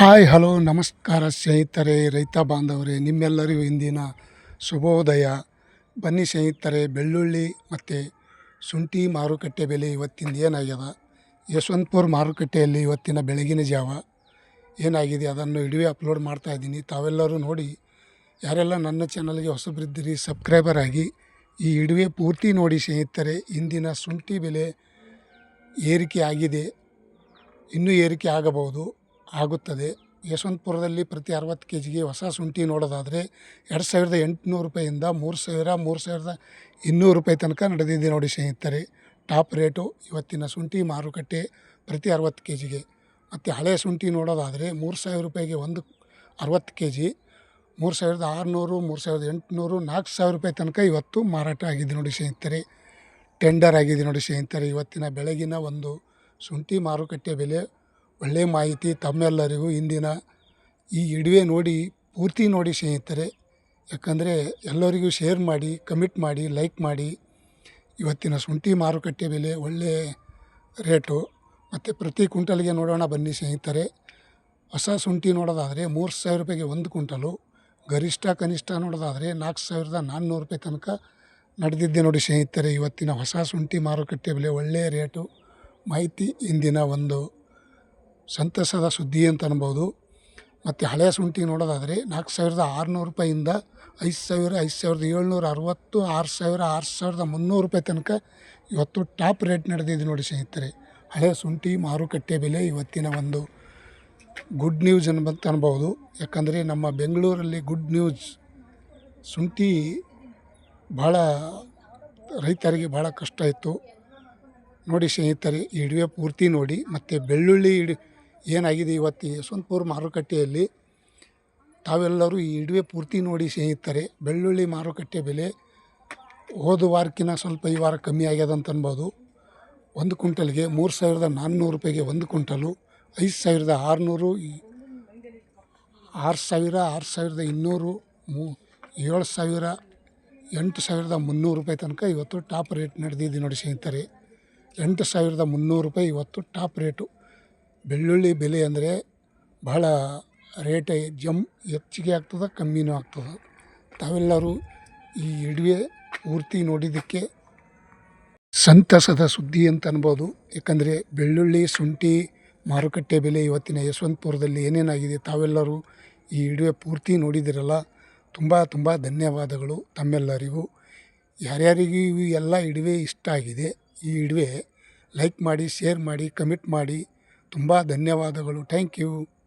Hi, hello, ನಮಸ್ಕಾರ ಸ್ನೇಹಿತರೆ, ರೈತ ಬಾಂಧವರೇ, ನಿಮ್ಮೆಲ್ಲರಿಗೂ ಇಂದಿನ ಶುಭೋದಯ. ಬನ್ನಿ ಸ್ನೇಹಿತರೆ, ಬೆಳ್ಳುಳ್ಳಿ ಮತ್ತು ಶುಂಠಿ ಮಾರುಕಟ್ಟೆ ಬೆಲೆ ಇವತ್ತಿಂದ ಏನಾಗ್ಯದ? ಯಶವಂತಪುರ ಮಾರುಕಟ್ಟೆಯಲ್ಲಿ ಇವತ್ತಿನ ಬೆಳಗಿನ ಜಾವ ಏನಾಗಿದೆ? ಅದನ್ನು ಇಡೀ ಅಪ್ಲೋಡ್ ಮಾಡ್ತಾ ಇದ್ದೀನಿ. ತಾವೆಲ್ಲರೂ ನೋಡಿ, ಯಾರೆಲ್ಲ ನನ್ನ ಚಾನಲ್ಗೆ ಹೊಸಬ್ರಿದ್ದೀರಿ, ಸಬ್ಸ್ಕ್ರೈಬರ್ ಆಗಿ ಈ ಇಡುವೆ ಪೂರ್ತಿ ನೋಡಿ ಸ್ನೇಹಿತರೆ. ಇಂದಿನ ಶುಂಠಿ ಬೆಲೆ ಏರಿಕೆ ಆಗಿದೆ. ಇನ್ನೂ ಏರಿಕೆ ಆಗಬಹುದು. ಆಗುತ್ತದೆ. ಯಶವಂತಪುರದಲ್ಲಿ ಪ್ರತಿ ಅರವತ್ತು ಕೆ ಜಿಗೆ ಹೊಸ ಶುಂಠಿ ನೋಡೋದಾದರೆ ಎರಡು ಸಾವಿರದ ಎಂಟುನೂರು ರೂಪಾಯಿಂದ ಮೂರು ಸಾವಿರ, ಮೂರು ಸಾವಿರದ ಇನ್ನೂರು ರೂಪಾಯಿ ತನಕ ನಡೆದಿದೆ ನೋಡಿ ಸ್ನೇಹಿತರೆ. ಟಾಪ್ ರೇಟು ಇವತ್ತಿನ ಶುಂಠಿ ಮಾರುಕಟ್ಟೆ ಪ್ರತಿ ಅರವತ್ತು ಕೆ ಜಿಗೆ ಮತ್ತು ಹಳೆಯ ಶುಂಠಿ ನೋಡೋದಾದರೆ ಮೂರು ಸಾವಿರ ರೂಪಾಯಿಗೆ ಒಂದು ಅರವತ್ತು ಕೆ ಜಿ ಮೂರು ಸಾವಿರದ ಆರುನೂರು, ಮೂರು ಸಾವಿರದ ಎಂಟುನೂರು, ನಾಲ್ಕು ಸಾವಿರ ರೂಪಾಯಿ ತನಕ ಇವತ್ತು ಮಾರಾಟ ಆಗಿದೆ ನೋಡಿ ಸ್ನೇಹಿತರೆ. ಟೆಂಡರ್ ಆಗಿದೆ ನೋಡಿ ಸ್ನೇಹಿತರೆ. ಇವತ್ತಿನ ಬೆಳಗಿನ ಒಂದು ಶುಂಠಿ ಮಾರುಕಟ್ಟೆ ಬೆಲೆ ಒಳ್ಳೆಯ ಮಾಹಿತಿ ತಮ್ಮೆಲ್ಲರಿಗೂ ಇಂದಿನ ಈ ಇಡುವೆ ನೋಡಿ, ಪೂರ್ತಿ ನೋಡಿ ಸ್ನೇಹಿತರೆ. ಯಾಕಂದರೆ ಎಲ್ಲರಿಗೂ ಶೇರ್ ಮಾಡಿ, ಕಮಿಟ್ ಮಾಡಿ, ಲೈಕ್ ಮಾಡಿ. ಇವತ್ತಿನ ಶುಂಠಿ ಮಾರುಕಟ್ಟೆ ಬೆಲೆ ಒಳ್ಳೆಯ ರೇಟು. ಮತ್ತು ಪ್ರತಿ ಕುಂಟಲ್ಗೆ ನೋಡೋಣ ಬನ್ನಿ ಸ್ನೇಹಿತರೆ. ಹೊಸ ಶುಂಠಿ ನೋಡೋದಾದರೆ ಮೂರು ಸಾವಿರ ರೂಪಾಯಿಗೆ ಒಂದು ಕುಂಟಲು ಗರಿಷ್ಠ, ಕನಿಷ್ಠ ನೋಡೋದಾದರೆ ನಾಲ್ಕು ಸಾವಿರದ ನಾನ್ನೂರು ರೂಪಾಯಿ ತನಕ ನಡೆದಿದ್ದೆ ನೋಡಿ ಸ್ನೇಹಿತರೆ. ಇವತ್ತಿನ ಹೊಸ ಶುಂಠಿ ಮಾರುಕಟ್ಟೆ ಬೆಲೆ ಒಳ್ಳೆಯ ರೇಟು. ಮಾಹಿತಿ ಇಂದಿನ ಒಂದು ಸಂತಸದ ಸುದ್ದಿ ಅಂತ ಅನ್ಬೋದು. ಮತ್ತು ಹಳೆಯ ಶುಂಠಿ ನೋಡೋದಾದರೆ ನಾಲ್ಕು ಸಾವಿರದ ಆರುನೂರು ರೂಪಾಯಿಂದ ಐದು ಸಾವಿರ, ಐದು ಸಾವಿರದ ಏಳ್ನೂರ, ಅರವತ್ತು, ಆರು ಸಾವಿರ, ಆರು ಸಾವಿರದ ಮುನ್ನೂರು ರೂಪಾಯಿ ತನಕ ಇವತ್ತು ಟಾಪ್ ರೇಟ್ ನಡೆದಿದೆ ನೋಡಿ ಸ್ನೇಹಿತರೆ. ಹಳೆಯ ಶುಂಠಿ ಮಾರುಕಟ್ಟೆ ಬೆಲೆ ಇವತ್ತಿನ ಒಂದು ಗುಡ್ ನ್ಯೂಸ್ ಅನ್ಬಂತ ಅನ್ಬೋದು. ಯಾಕಂದರೆ ನಮ್ಮ ಬೆಂಗಳೂರಲ್ಲಿ ಗುಡ್ ನ್ಯೂಸ್ ಶುಂಠಿ ಭಾಳ ರೈತರಿಗೆ ಭಾಳ ಕಷ್ಟ ಇತ್ತು. ನೋಡಿ ಸ್ನೇಹಿತರೆ, ಈ ಪೂರ್ತಿ ನೋಡಿ, ಮತ್ತು ಬೆಳ್ಳುಳ್ಳಿ ಇಡಿ ಏನಾಗಿದೆ ಇವತ್ತು ಯಶವಂತಪುರ ಮಾರುಕಟ್ಟೆಯಲ್ಲಿ ತಾವೆಲ್ಲರೂ ಈ ಇಡುವೆ ಪೂರ್ತಿ ನೋಡಿ ಸ್ನೇಹಿತರೆ, ಬೆಳ್ಳುಳ್ಳಿ ಮಾರುಕಟ್ಟೆ ಬೆಲೆ ಹೋದ ವಾರಕ್ಕಿಂತ ಸ್ವಲ್ಪ ಈ ವಾರ ಕಮ್ಮಿ ಆಗ್ಯದ ಅಂತ ಅನ್ಬೋದು. ಒಂದು ಕ್ವಿಂಟಲ್ಗೆ ಮೂರು ಸಾವಿರದ ನಾನ್ನೂರು ರೂಪಾಯಿಗೆ ಒಂದು ಕ್ವಿಂಟಲು, ಐದು ಸಾವಿರದ ಆರುನೂರು ಆರು ಸಾವಿರ, ಆರು ಸಾವಿರದ ಇನ್ನೂರು, ಮೂ ಏಳು ಸಾವಿರ, ಎಂಟು ಸಾವಿರದ ಮುನ್ನೂರು ರೂಪಾಯಿ ತನಕ ಇವತ್ತು ಟಾಪ್ ರೇಟ್ ನಡೆದಿದೆ ನೋಡಿ ಸ್ನೇಹಿತರೆ. ಎಂಟು ಸಾವಿರದ ಮುನ್ನೂರು ರೂಪಾಯಿ ಇವತ್ತು ಟಾಪ್ ರೇಟು. ಬೆಳ್ಳುಳ್ಳಿ ಬೆಲೆ ಅಂದರೆ ಬಹಳ ರೇಟ್ ಜಮ್ ಹೆಚ್ಚಿಗೆ ಆಗ್ತದೆ, ಕಮ್ಮಿನೂ ಆಗ್ತದೆ. ತಾವೆಲ್ಲರೂ ಈ ಇಡುವೆ ಪೂರ್ತಿ ನೋಡಿದ್ದಕ್ಕೆ ಸಂತಸದ ಸುದ್ದಿ ಅಂತ ಅನ್ಬೋದು. ಯಾಕಂದರೆ ಬೆಳ್ಳುಳ್ಳಿ, ಶುಂಠಿ, ಮಾರುಕಟ್ಟೆ ಬೆಲೆ ಇವತ್ತಿನ ಯಶವಂತಪುರದಲ್ಲಿ ಏನೇನಾಗಿದೆ ತಾವೆಲ್ಲರೂ ಈ ಇಡುವೆ ಪೂರ್ತಿ ನೋಡಿದಿರಲ್ಲ ತುಂಬ ತುಂಬ ಧನ್ಯವಾದಗಳು ತಮ್ಮೆಲ್ಲರಿಗೂ. ಯಾರ್ಯಾರಿಗೂ ಇವು ಎಲ್ಲ ಇಡುವೆ ಇಷ್ಟ ಆಗಿದೆ, ಈ ಇಡುವೆ ಲೈಕ್ ಮಾಡಿ, ಶೇರ್ ಮಾಡಿ, ಕಮೆಂಟ್ ಮಾಡಿ. ತುಂಬ ಧನ್ಯವಾದಗಳು. Thank you.